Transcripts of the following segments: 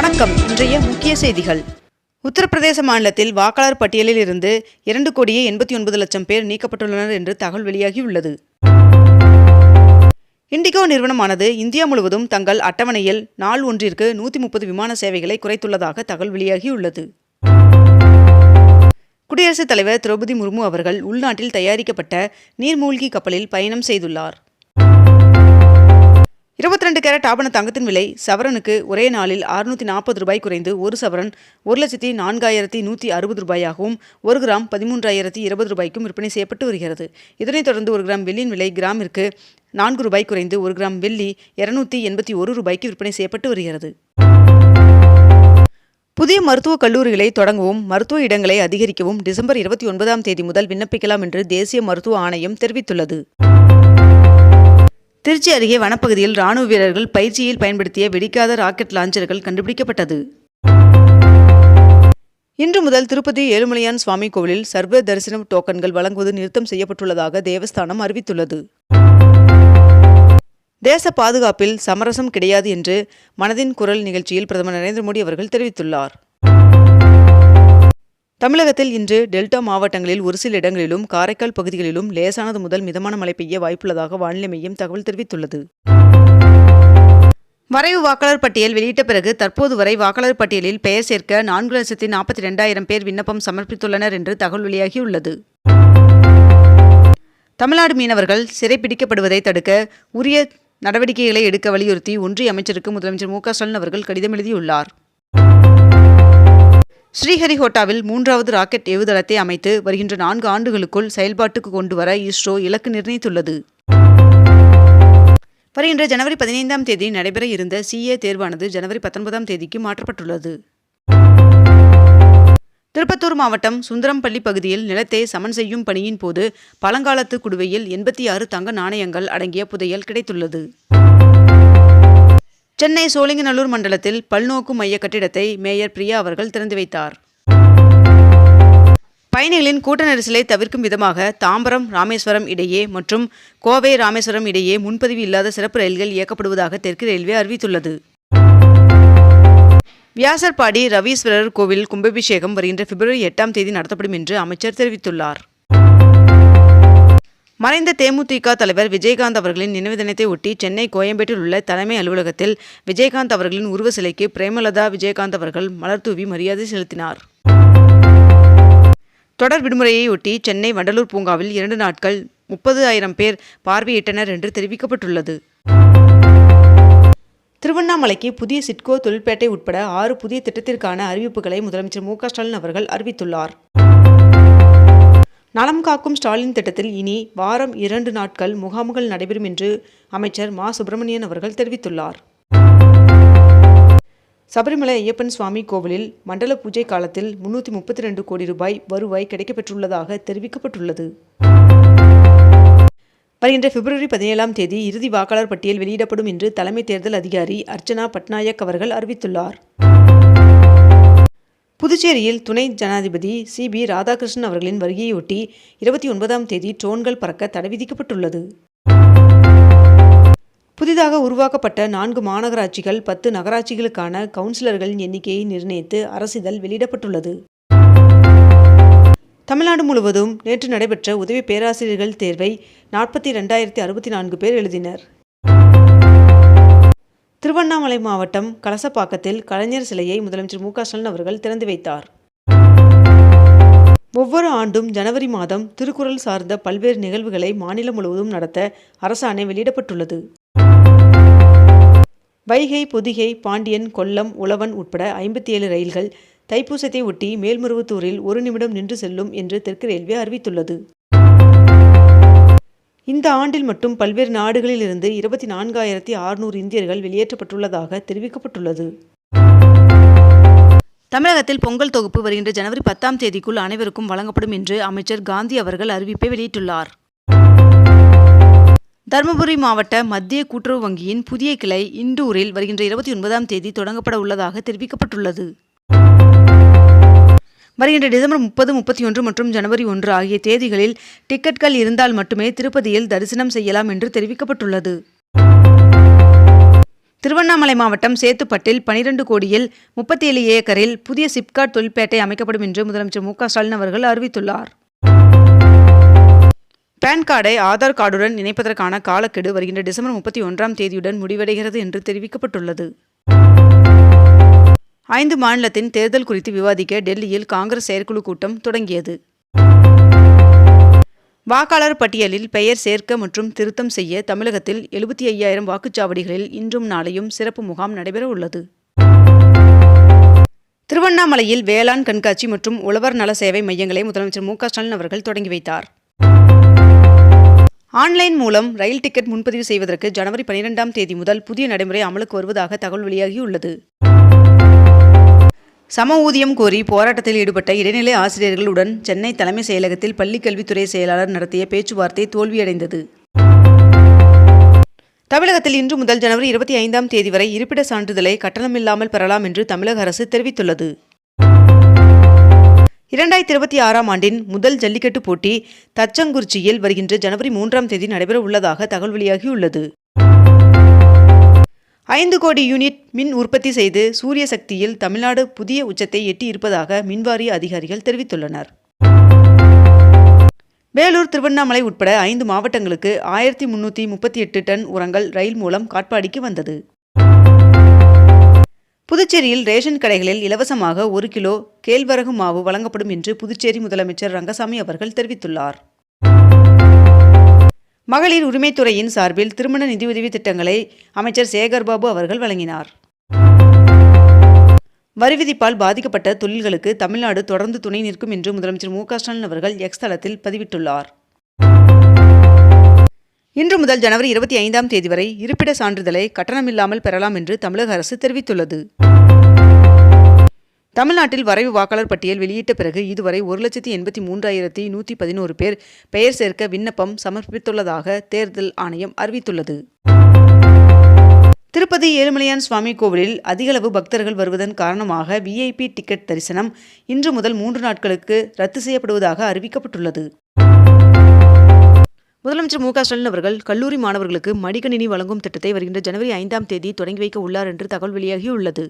வணக்கம். இன்றைய முக்கிய செய்திகள். உத்தரப்பிரதேச மாநிலத்தில் வாக்காளர் பட்டியலில் இருந்து இரண்டு கோடியே எண்பத்தி ஒன்பது லட்சம் பேர் நீக்கப்பட்டுள்ளனர் என்று தகவல் வெளியாகியுள்ளது. இண்டிகோ நிறுவனமானது இந்தியா முழுவதும் தங்கள் அட்டவணையில் நாள் ஒன்றிற்கு நூற்றி முப்பது விமான சேவைகளை குறைத்துள்ளதாக தகவல் வெளியாகியுள்ளது. குடியரசுத் தலைவர் திரௌபதி முர்மு அவர்கள் உள்நாட்டில் தயாரிக்கப்பட்ட நீர்மூழ்கி கப்பலில் பயணம் செய்துள்ளார். கேரட் ஆபண தங்கத்தின் விலை சவரனுக்கு ஒரே நாளில் அறுநூத்தி நாற்பது ரூபாய் குறைந்து ஒரு சவரன் ஒரு லட்சத்தி நான்காயிரத்தி நூற்றி அறுபது ரூபாயாகவும் ஒரு கிராம் பதிமூன்றாயிரத்தி இருபது ரூபாய்க்கும் விற்பனை செய்யப்பட்டு வருகிறது. இதனைத் தொடர்ந்து ஒரு கிராம் வெள்ளியின் விலை கிராமிற்கு நான்கு ரூபாய் குறைந்து ஒரு கிராம் வெள்ளி இருநூத்தி எண்பத்தி ஒரு ரூபாய்க்கு விற்பனை செய்யப்பட்டு வருகிறது. புதிய மருத்துவக் கல்லூரிகளை தொடங்கவும் மருத்துவ இடங்களை அதிகரிக்கவும் டிசம்பர் இருபத்தி ஒன்பதாம் தேதி முதல் விண்ணப்பிக்கலாம் என்று தேசிய மருத்துவ ஆணையம் தெரிவித்துள்ளது. திருச்சி அருகே வனப்பகுதியில் ராணுவ வீரர்கள் பயிற்சியில் பயன்படுத்திய வெடிக்காத ராக்கெட் லாஞ்சர்கள் கண்டுபிடிக்கப்பட்டது. இன்று முதல் திருப்பதி ஏழுமலையான் சுவாமி கோவிலில் சர்வ தரிசனம் டோக்கன்கள் வழங்குவது நிறுத்தம் செய்யப்பட்டுள்ளதாக தேவஸ்தானம் அறிவித்துள்ளது. தேச பாதுகாப்பில் சமரசம் கிடையாது என்று மனதின் குரல் நிகழ்ச்சியில் பிரதமர் நரேந்திர மோடி அவர்கள் தெரிவித்துள்ளார். தமிழகத்தில் இன்று டெல்டா மாவட்டங்களில் ஒரு சில இடங்களிலும் காரைக்கால் பகுதிகளிலும் லேசானது முதல் மிதமான மழை பெய்ய வாய்ப்புள்ளதாக வானிலை மையம் தகவல் தெரிவித்துள்ளது. வரைவு வாக்காளர் பட்டியல் வெளியிட்ட பிறகு தற்போது வரை வாக்காளர் பட்டியலில் பெயர் சேர்க்க நான்கு லட்சத்தி நாற்பத்தி ரெண்டாயிரம் பேர் விண்ணப்பம் சமர்ப்பித்துள்ளனர் என்று தகவல் வெளியாகியுள்ளது. தமிழ்நாடு மீனவர்கள் சிறைப்பிடிக்கப்படுவதை தடுக்க உரிய நடவடிக்கைகளை எடுக்க வலியுறுத்தி ஒன்றிய அமைச்சருக்கு முதலமைச்சர் மு க ஸ்டாலின் அவர்கள் கடிதம் எழுதியுள்ளார். ஸ்ரீஹரிகோட்டாவில் மூன்றாவது ராக்கெட் ஏவுதளத்தை அமைத்து வருகின்ற நான்கு ஆண்டுகளுக்குள் செயல்பாட்டுக்கு கொண்டு வர இஸ்ரோ இலக்கு நிர்ணயித்துள்ளது. வருகின்ற ஜனவரி பதினைந்தாம் தேதி நடைபெற இருந்த சிஏ தேர்வானது ஜனவரி பத்தொன்பதாம் தேதிக்கு மாற்றப்பட்டுள்ளது. திருப்பத்தூர் மாவட்டம் சுந்தரம்பள்ளி பகுதியில் நிலத்தை சமன் செய்யும் பணியின் போது பழங்காலத்து குடுவையில் எண்பத்தி ஆறு தங்க நாணயங்கள் அடங்கிய புதையல் கிடைத்துள்ளது. சென்னை சோழிங்கநல்லூர் மண்டலத்தில் பல்நோக்கு மைய கட்டிடத்தை மேயர் பிரியா அவர்கள் திறந்து வைத்தார். பயணிகளின் கூட்ட நெரிசலை தவிர்க்கும் விதமாக தாம்பரம் ராமேஸ்வரம் இடையே மற்றும் கோவை ராமேஸ்வரம் இடையே முன்பதிவு இல்லாத சிறப்பு ரயில்கள் இயக்கப்படுவதாக தெற்கு ரயில்வே அறிவித்துள்ளது. வியாசர்பாடி ரவீஸ்வரர் கோவில் கும்பாபிஷேகம் வருகின்ற பிப்ரவரி எட்டாம் தேதி நடத்தப்படும் என்று அமைச்சர் தெரிவித்துள்ளார். மறைந்த தேமுதிக தலைவர் விஜயகாந்த் அவர்களின் நினைவு தினத்தை ஒட்டி சென்னை கோயம்பேட்டில் உள்ள தலைமை அலுவலகத்தில் விஜயகாந்த் அவர்களின் உருவ சிலைக்கு பிரேமலதா விஜயகாந்த் அவர்கள் மலர்தூவி மரியாதை செலுத்தினார். தொடர் விடுமுறையை ஒட்டி சென்னை வண்டலூர் பூங்காவில் இரண்டு நாட்கள் முப்பது ஆயிரம் பேர் பார்வையிட்டனர் என்று தெரிவிக்கப்பட்டுள்ளது. திருவண்ணாமலைக்கு புதிய சிட்கோ தொழில்பேட்டை உட்பட ஆறு புதிய திட்டத்திற்கான அறிவிப்புகளை முதலமைச்சர் மு க ஸ்டாலின் அவர்கள் அறிவித்துள்ளார். நலம் காக்கும் ஸ்டாலின் திட்டத்தில் இனி வாரம் இரண்டு நாட்கள் முகாம்கள் நடைபெறும் என்று அமைச்சர் மா. சுப்பிரமணியன் அவர்கள் தெரிவித்துள்ளார். சபரிமலை ஐயப்பன் சுவாமி கோவிலில் மண்டல பூஜை காலத்தில் முன்னூற்றி முப்பத்தி ரெண்டு கோடி ரூபாய் வருவாய் கிடைக்கப்பெற்றுள்ளதாக தெரிவிக்கப்பட்டுள்ளது. வருகின்ற பிப்ரவரி பதினேழாம் தேதி இறுதி வாக்காளர் பட்டியல் வெளியிடப்படும் என்று தலைமை தேர்தல் அதிகாரி அர்ச்சனா பட்நாயக் அவர்கள் அறிவித்துள்ளார். புதுச்சேரியில் துணை ஜனாதிபதி சி. பி. ராதாகிருஷ்ணன் அவர்களின் வருகையொட்டி இருபத்தி ஒன்பதாம் தேதி ட்ரோன்கள் பறக்க தடை விதிக்கப்பட்டுள்ளது. புதிதாக உருவாக்கப்பட்ட நான்கு மாநகராட்சிகள் பத்து நகராட்சிகளுக்கான கவுன்சிலர்களின் எண்ணிக்கையை நிர்ணயித்து அரசிதழ் வெளியிடப்பட்டுள்ளது. தமிழ்நாடு முழுவதும் நேற்று நடைபெற்ற உதவி பேராசிரியர்கள் தேர்வை நாற்பத்தி ரெண்டாயிரத்தி அறுபத்தி நான்கு பேர் எழுதினர். திருவண்ணாமலை மாவட்டம் கலசப்பாக்கத்தில் கலைஞர் சிலையை முதலமைச்சர் மு க ஸ்டாலின் அவர்கள் திறந்து வைத்தார். ஒவ்வொரு ஆண்டும் ஜனவரி மாதம் திருக்குறள் சார்ந்த பல்வேறு நிகழ்வுகளை மாநிலம் முழுவதும் நடத்த அரசாணை வெளியிடப்பட்டுள்ளது. வைகை பொதிகை பாண்டியன் கொல்லம் உழவன் உட்பட ஐம்பத்தி ஏழு ரயில்கள் தைப்பூசத்தை ஒட்டி மேல்மருவத்தூரில் ஒரு நிமிடம் நின்று செல்லும் என்று தெற்கு ரயில்வே அறிவித்துள்ளது. இந்த ஆண்டில் மட்டும் பல்வேறு நாடுகளில் இருந்து இருபத்தி நான்காயிரத்தி அறுநூறு இந்தியர்கள் வெளியேற்றப்பட்டுள்ளதாக தெரிவிக்கப்பட்டுள்ளது. தமிழகத்தில் பொங்கல் தொகுப்பு வருகின்ற ஜனவரி பத்தாம் தேதிக்குள் அனைவருக்கும் வழங்கப்படும் என்று அமைச்சர் காந்தி அவர்கள் அறிவிப்பை வெளியிட்டுள்ளார். தருமபுரி மாவட்ட மத்திய கூட்டுறவு வங்கியின் புதிய கிளை இண்டூரில் வருகின்ற இருபத்தி ஒன்பதாம் தேதி தொடங்கப்பட உள்ளதாக தெரிவிக்கப்பட்டுள்ளது. வருகின்ற டிசம்பர் முப்பது முப்பத்தி ஒன்று மற்றும் ஜனவரி ஒன்று ஆகிய தேதிகளில் டிக்கெட்கள் இருந்தால் மட்டுமே திருப்பதியில் தரிசனம் செய்யலாம் என்று தெரிவிக்கப்பட்டுள்ளது. திருவண்ணாமலை மாவட்டம் சேத்துப்பட்டில் பனிரெண்டு கோடியில் முப்பத்தி ஏழு ஏக்கரில் புதிய சிப்காட் தொழிற்பேட்டை அமைக்கப்படும் என்று முதலமைச்சர் மு க ஸ்டாலின் அவர்கள் அறிவித்துள்ளார். பான் கார்டை ஆதார் கார்டுடன் இணைப்பதற்கான காலக்கெடு வருகின்ற டிசம்பர் முப்பத்தி ஒன்றாம் தேதியுடன் முடிவடைகிறது என்று தெரிவிக்கப்பட்டுள்ளது. ஐந்து மாநிலத்தின் தேர்தல் குறித்து விவாதிக்க டெல்லியில் காங்கிரஸ் செயற்குழு கூட்டம் தொடங்கியது. வாக்காளர் பட்டியலில் பெயர் சேர்க்க மற்றும் திருத்தம் செய்ய தமிழகத்தில் எழுபத்தி ஐயாயிரம் வாக்குச்சாவடிகளில் இன்றும் நாளையும் சிறப்பு முகாம் நடைபெற உள்ளது. திருவண்ணாமலையில் வேளாண் கண்காட்சி மற்றும் உழவர் நல சேவை மையங்களை முதலமைச்சர் மு க ஸ்டாலின் அவர்கள் தொடங்கி வைத்தார். ஆன்லைன் மூலம் ரயில் டிக்கெட் முன்பதிவு செய்வதற்கு ஜனவரி பனிரெண்டாம் தேதி முதல் புதிய நடைமுறை அமலுக்கு வருவதாக தகவல் வெளியாகியுள்ளது. சம ஊதியம் கோரி போராட்டத்தில் ஈடுபட்ட இடைநிலை ஆசிரியர்களுடன் சென்னை தலைமை செயலகத்தில் பள்ளிக்கல்வித்துறை செயலாளர் நடத்திய பேச்சுவார்த்தை தோல்வியடைந்தது. தமிழகத்தில் இன்று முதல் ஜனவரி இருபத்தி ஐந்தாம் தேதி வரை இருப்பிட சான்றிதழை கட்டணமில்லாமல் பெறலாம் என்று தமிழக அரசு தெரிவித்துள்ளது. இரண்டாயிரத்தி இருபத்தி ஆறாம் ஆண்டின் முதல் ஜல்லிக்கட்டு போட்டி தச்சங்குறிச்சியில் வருகின்ற ஜனவரி மூன்றாம் தேதி நடைபெற உள்ளதாக தகவல் வெளியாகியுள்ளது. ஐந்து கோடி யூனிட் மின் உற்பத்தி செய்து சூரிய சக்தியில் தமிழ்நாடு புதிய உச்சத்தை எட்டி இருப்பதாக மின்வாரிய அதிகாரிகள் தெரிவித்துள்ளனர். வேலூர் திருவண்ணாமலை உட்பட ஐந்து மாவட்டங்களுக்கு ஆயிரத்தி முன்னூற்றி முப்பத்தி எட்டு டன் உரங்கள் ரயில் மூலம் காட்பாடிக்கு வந்தது. புதுச்சேரியில் ரேஷன் கடைகளில் இலவசமாக ஒரு கிலோ கேழ்வரகு மாவு வழங்கப்படும் என்று புதுச்சேரி முதலமைச்சர் ரங்கசாமி அவர்கள் தெரிவித்துள்ளார். மகளிர் உரிமைத்துறையின் சார்பில் திருமண நிதியுதவி திட்டங்களை அமைச்சர் சேகர்பாபு அவர்கள் வழங்கினார். வரி விதிப்பால் பாதிக்கப்பட்ட தொழில்களுக்கு தமிழ்நாடு தொடர்ந்து துணை நிற்கும் என்று முதலமைச்சர் மு க ஸ்டாலின் அவர்கள் எக்ஸ் தளத்தில் பதிவிட்டுள்ளார். இன்று முதல் ஜனவரி இருபத்தி ஐந்தாம் தேதி வரை இருப்பிட சான்றிதழை கட்டணமில்லாமல் பெறலாம் என்று தமிழக அரசு தெரிவித்துள்ளது. தமிழ்நாட்டில் வரைவு வாக்காளர் பட்டியல் வெளியிட்ட பிறகு இதுவரை ஒரு லட்சத்தி எண்பத்தி மூன்றாயிரத்தி நூற்றி பதினோரு பேர் பெயர் சேர்க்க விண்ணப்பம் சமர்ப்பித்துள்ளதாக தேர்தல் ஆணையம் அறிவித்துள்ளது. திருப்பதி ஏழுமலையான் சுவாமி கோவிலில் அதிகளவு பக்தர்கள் வருவதன் காரணமாக விஐபி டிக்கெட் தரிசனம் இன்று முதல் மூன்று நாட்களுக்கு ரத்து செய்யப்படுவதாக அறிவிக்கப்பட்டுள்ளது. முதலமைச்சர் மு ஸ்டாலின் அவர்கள் கல்லூரி மாணவர்களுக்கு மடிக்கணினி வழங்கும் திட்டத்தை வருகின்ற ஜனவரி ஐந்தாம் தேதி தொடங்கி வைக்க உள்ளார் என்று தகவல் வெளியாகியுள்ளது.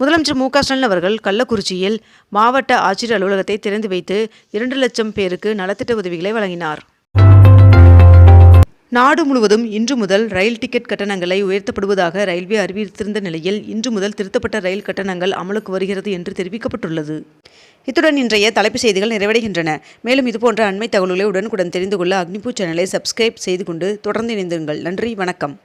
முதலமைச்சர் மு க ஸ்டாலின் அவர்கள் கள்ளக்குறிச்சியில் மாவட்ட ஆட்சியர் அலுவலகத்தை திறந்து வைத்து இரண்டு லட்சம் பேருக்கு நலத்திட்ட உதவிகளை வழங்கினார். நாடு முழுவதும் இன்று முதல் ரயில் டிக்கெட் கட்டணங்களை உயர்த்தப்படுவதாக ரயில்வே அறிவித்திருந்த நிலையில் இன்று முதல் திருத்தப்பட்ட ரயில் கட்டணங்கள் அமலுக்கு வருகிறது என்று தெரிவிக்கப்பட்டுள்ளது. இத்துடன் இன்றைய தலைப்புச் செய்திகள் நிறைவடைகின்றன. மேலும் இதுபோன்ற அண்மை தகவல்களை உடனுக்குடன் தெரிந்து கொள்ள அக்னிபூ சேனலை சப்ஸ்கிரைப் செய்து கொண்டு தொடர்ந்து இணைந்திருங்கள். நன்றி வணக்கம்.